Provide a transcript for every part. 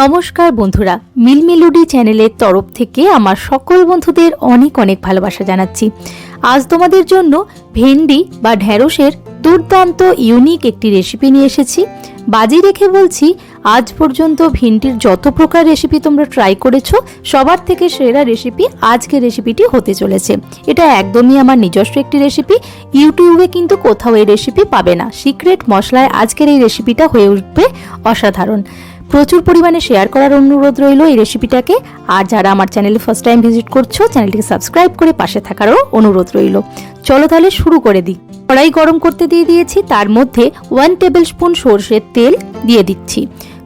নমস্কার বন্ধুরা মিল মেলোডি চ্যানেলের তরফ থেকে আমার সকল বন্ধুদের অনেক অনেক ভালোবাসা জানাচ্ছি। আজ তোমাদের জন্য ভেন্ডি বা ঢ্যাঁড়সের দুর্দান্ত ইউনিক একটি রেসিপি নিয়ে এসেছি। বাজি রেখে বলছি, আজ পর্যন্ত ভিন্ডির যত প্রকার রেসিপি তোমরা ট্রাই করেছ, সবার থেকে সেরা রেসিপি আজকের রেসিপিটি হতে চলেছে। এটা একদমই আমার নিজস্ব একটি রেসিপি ইউটিউবে কিন্তু কোথাও এই রেসিপি পাবে না। সিক্রেট মশলায় আজকের এই রেসিপিটা হয়ে উঠবে অসাধারণ। প্রচুর পরিমাণে শেয়ার করার অনুরোধ রইল এই রেসিপিটাকে আর যারা আমার চ্যানেলে ফার্স্ট টাইম ভিজিট করছ চ্যানেলটিকে সাবস্ক্রাইব করে পাশে থাকারও অনুরোধ রইল। চলো তাহলে শুরু করে দিই। কড়াই গরম করতে দিয়ে দিয়েছি, তার মধ্যে ওয়ান টেবিল স্পুন সর্ষের তেল দিয়ে দিচ্ছি।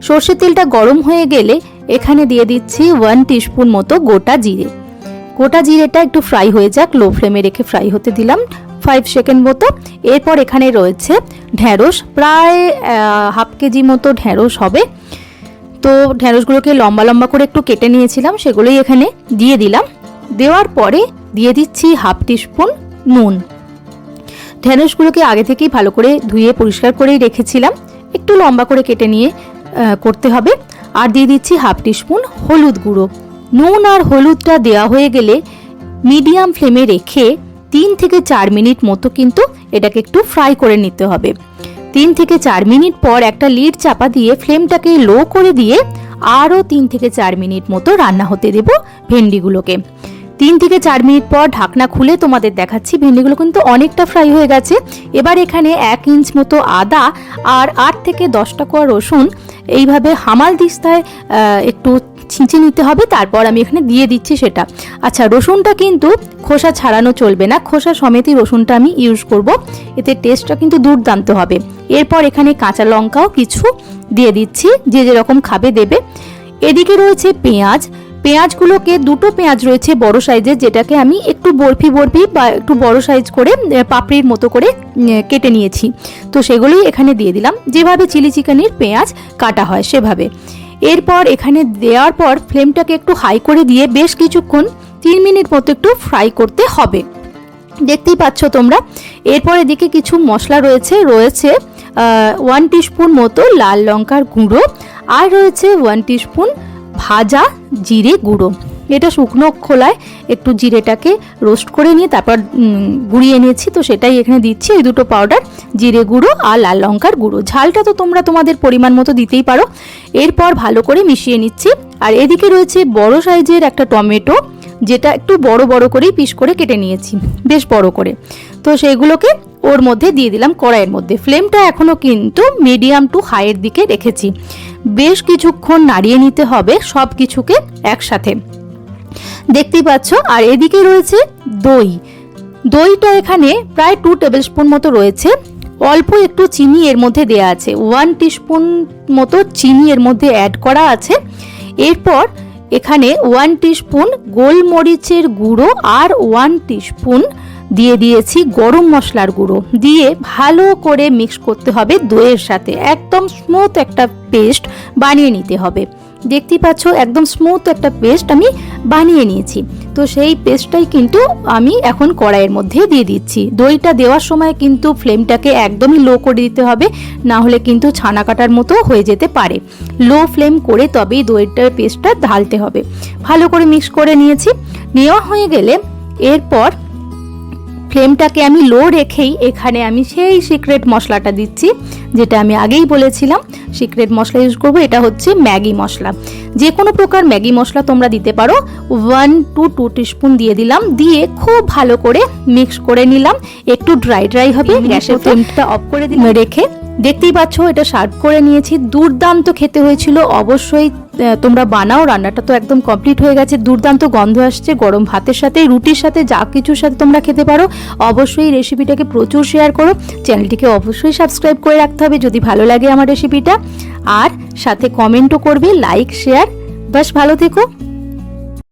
সর্ষের তেলটা গরম হয়ে গেলে এখানে দিয়ে দিচ্ছি ওয়ান টিস্পুন মতো গোটা জিরে। গোটা জিরেটা একটু ফ্রাই হয়ে যাক লো ফ্লেমে রেখে ফ্রাই হতে দিলাম ফাইভ সেকেন্ড মতো। এরপর এখানে রয়েছে ঢ্যাঁড়স প্রায় হাফ কেজি মতো ঢ্যাঁড়স হবে। তো ঢ্যাঁড়সগুলোকে লম্বা লম্বা করে একটু কেটে নিয়েছিলাম, সেগুলোই এখানে দিয়ে দিলাম। দেওয়ার পরে দিয়ে দিচ্ছি হাফ টিস্পুন নুন। ঢ্যাঁড়সগুলোকে আগে থেকেই ভালো করে ধুয়ে পরিষ্কার করেই রেখেছিলাম। একটু লম্বা করে কেটে নিয়ে করতে হবে। আর দিয়ে দিচ্ছি হাফ টিস্পুন হলুদ গুঁড়ো। নুন আর হলুদটা দেওয়া হয়ে গেলে মিডিয়াম ফ্লেমে রেখে তিন থেকে চার মিনিট মতো কিন্তু এটাকে একটু ফ্রাই করে নিতে হবে। তিন থেকে চার মিনিট পর একটা লিড চাপা দিয়ে ফ্লেমটাকে লো করে দিয়ে আরও তিন থেকে চার মিনিট মতো রান্না হতে দেব ভেন্ডিগুলোকে। তিন থেকে চার মিনিট পর ঢাকনা খুলে তোমাদের দেখাচ্ছি, ভেন্ডিগুলো কিন্তু অনেকটা ফ্রাই হয়ে গেছে। এবার এখানে এক ইঞ্চ মতো আদা আর আট থেকে দশটা কোয়া রসুন এইভাবে হামাল দিস্তায় একটু ছিঁচে নিতে হবে, তারপর আমি এখানে দিয়ে দিচ্ছি সেটা। আচ্ছা রসুনটা কিন্তু খোসা ছাড়ানো চলবে না, খোসা সমেতই রসুনটা আমি ইউজ করব। এতে টেস্টটা কিন্তু দুর্দান্ত হবে। এরপর এখানে কাঁচা লঙ্কাও কিছু দিয়ে দিচ্ছি, যে যেরকম খাবে দেবে। এদিকে রয়েছে পেঁয়াজ। পেঁয়াজগুলোকে, দুটো পেঁয়াজ রয়েছে বড় সাইজের, যেটাকে আমি একটু বরফি বরফি বা একটু বড় সাইজ করে পাপড়ির মতো করে কেটে নিয়েছি। তো সেগুলোই এখানে দিয়ে দিলাম। যেভাবে চিলি চিকেনের পেঁয়াজ কাটা হয়, সেভাবে। এরপর এখানে দেওয়ার পর ফ্লেমটাকে একটু হাই করে দিয়ে বেশ কিছুক্ষণ তিন মিনিট মতো একটু ফ্রাই করতে হবে। দেখতেই পাচ্ছ তোমরা, এরপর এদিকে কিছু মশলা রয়েছে রয়েছে ওয়ান টিস্পুন মতো লাল লঙ্কার গুঁড়ো আর রয়েছে ওয়ান টিস্পুন ভাজা জিরে গুঁড়ো। এটা শুকনো খোলায় একটু জিরেটাকে রোস্ট করে নিয়ে তারপর গুঁড়িয়ে নিয়েছি। তো সেটাই এখানে দিচ্ছি। এই দুটো পাউডার জিরে গুঁড়ো আর লাল লঙ্কার গুঁড়ো। ঝালটা তো তোমরা তোমাদের পরিমাণ মতো দিতেই পারো। এরপর ভালো করে মিশিয়ে নিচ্ছি। আর এদিকে রয়েছে বড় সাইজের একটা টমেটো, যেটা একটু বড় বড় করেই পিস করে কেটে নিয়েছি। বেশ বড় করে। তো সেইগুলোকে ওর মধ্যে দিয়ে দিলাম কড়াইয়ের মধ্যে। ফ্লেমটা এখনও কিন্তু মিডিয়াম টু হাইয়ের দিকে রেখেছি। বেশ কিছুক্ষণ নাড়িয়ে নিতে হবে সব কিছুকে একসাথে। দেখতেই পাচ্ছ, আর এদিকে রয়েছে দই। দইটা এখানে প্রায় টু টেবিল স্পুন মতো রয়েছে। অল্প একটু চিনি এর মধ্যে দেয়া আছে। ওয়ান টিস্পুন মতো চিনি এর মধ্যে অ্যাড করা আছে। এরপর এখানে ওয়ান টিস্পুন গোলমরিচের গুঁড়ো আর ওয়ান টিস্পুন দিয়ে দিয়েছি গরম মশলার গুঁড়ো। দিয়ে ভালো করে মিক্স করতে হবে দইয়ের সাথে। একদম স্মুথ একটা পেস্ট বানিয়ে নিতে হবে। দেখতেই পাচ্ছ, একদম স্মুথ একটা পেস্ট আমি বানিয়ে নিয়েছি। তো সেই পেস্টটাই কিন্তু আমি এখন কড়াইয়ের মধ্যে দিয়ে দিচ্ছি। দইটা দেওয়ার সময় কিন্তু ফ্লেমটাকে একদমই লো করে দিতে হবে, না হলে কিন্তু ছানা কাটার মতো হয়ে যেতে পারে। লো ফ্লেম করে তবেই দইটার পেস্টটা ঢালতে হবে। ভালো করে মিক্স করে নিয়েছি। নেওয়া হয়ে গেলে এরপর ফ্লেমটাকে আমি লো রেখেই এখানে আমি সেই সিক্রেট মশলাটা দিচ্ছি। যেটা আমি আগেই বলেছিলাম সিক্রেট মশলা ইউজ করব এটা হচ্ছে ম্যাগি মশলা। যে কোনো প্রকার ম্যাগি মশলা তোমরা দিতে পারো ওয়ান টু টু টিস্পুন দিয়ে দিলাম দিয়ে খুব ভালো করে মিক্স করে নিলাম একটু ড্রাই ড্রাই হবে গ্যাসের ফ্লেমটা অফ করে দিলাম। রেখে দেখতেই পাচ্ছ, এটা সার্ভ করে নিয়েছি। দুর্দান্ত খেতে হয়েছিল। অবশ্যই তোমরা বানাও। রান্নাটা তো একদম কমপ্লিট হয়ে গেছে। দুর্দান্ত গন্ধ আসছে গরম ভাতের সাথে, রুটির সাথে, যা কিছুর সাথে তোমরা খেতে পারো। অবশ্যই রেসিপিটাকে প্রচুর শেয়ার করো। চ্যানেলটিকে অবশ্যই সাবস্ক্রাইব করে রাখতে হবে যদি ভালো লাগে আমার রেসিপিটা আর সাথে কমেন্টও করবে লাইক শেয়ার বাস ভালো থেকো।